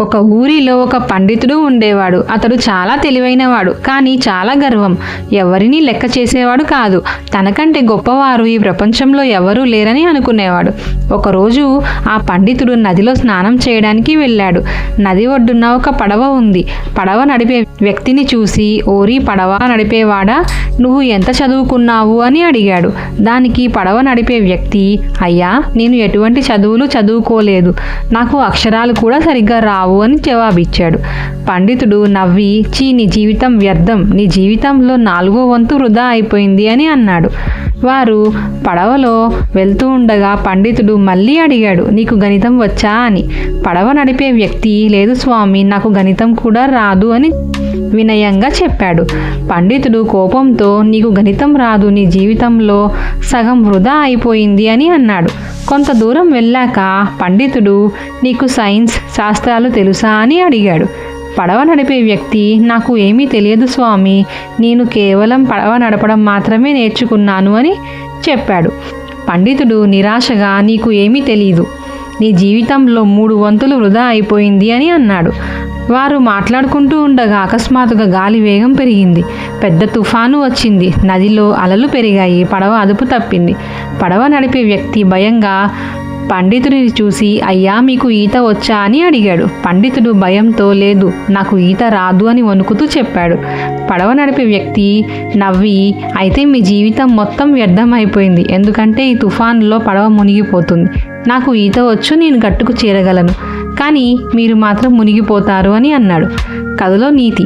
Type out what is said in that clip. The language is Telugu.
ఒక ఊరిలో ఒక పండితుడు ఉండేవాడు. అతడు చాలా తెలివైనవాడు కానీ చాలా గర్వం. ఎవరినీ లెక్క చేసేవాడు కాదు. తనకంటే గొప్పవారు ఈ ప్రపంచంలో ఎవరూ లేరని అనుకునేవాడు. ఒకరోజు ఆ పండితుడు నదిలో స్నానం చేయడానికి వెళ్ళాడు. నది ఒడ్డున ఒక పడవ ఉంది. పడవ నడిపే వ్యక్తిని చూసి ఓరి పడవ నడిపేవాడా? నువ్వు ఎంత చదువుకున్నావు? అని అడిగాడు. దానికి పడవ నడిపే వ్యక్తి అయ్యా నేను ఎటువంటి చదువులు చదువుకోలేదు. నాకు అక్షరాలు కూడా సరిగ్గా రావు. అని జవాబిచ్చాడు. పండితుడు నవ్వి చీ నీ జీవితం వ్యర్థం. నీ జీవితంలో నాలుగో వంతు వృధా అయిపోయింది అని అన్నాడు. వారు పడవలో వెళ్తూ ఉండగా పండితుడు మళ్ళీ అడిగాడు నీకు గణితం వచ్చా అని. పడవ నడిపే వ్యక్తి లేదు స్వామి నాకు గణితం కూడా రాదు అని వినయంగా చెప్పాడు. పండితుడు కోపంతో నీకు గణితం రాదు నీ జీవితంలో సగం వృధా అయిపోయింది అని అన్నాడు. కొంత దూరం వెళ్ళాక పండితుడు నీకు సైన్స్ శాస్త్రాలు తెలుసా అని అడిగాడు. పడవ నడిపే వ్యక్తి నాకు ఏమీ తెలియదు స్వామి. నేను కేవలం పడవ నడపడం మాత్రమే నేర్చుకున్నాను అని చెప్పాడు. పండితుడు నిరాశగా నీకు ఏమీ తెలియదు నీ జీవితంలో మూడు వంతులు వృధా అయిపోయింది అని అన్నాడు. వారు మాట్లాడుకుంటూ ఉండగా అకస్మాత్తుగా గాలి వేగం పెరిగింది. పెద్ద తుఫాను వచ్చింది. నదిలో అలలు పెరిగాయి. పడవ అదుపు తప్పింది. పడవ నడిపే వ్యక్తి భయంగా పండితుడిని చూసి అయ్యా మీకు ఈత వచ్చా? అని అడిగాడు. పండితుడు భయంతో లేదు నాకు ఈత రాదు అని వణుకుతూ చెప్పాడు. పడవ నడిపే వ్యక్తి నవ్వి అయితే మీ జీవితం మొత్తం వ్యర్థం అయిపోయింది ఎందుకంటే ఈ తుఫానులో పడవ మునిగిపోతుంది. నాకు ఈత వచ్చు నేను గట్టుకు చేరగలను. కానీ మీరు మాత్రం మునిగిపోతారు అని అన్నాడు. కథలో నీతి.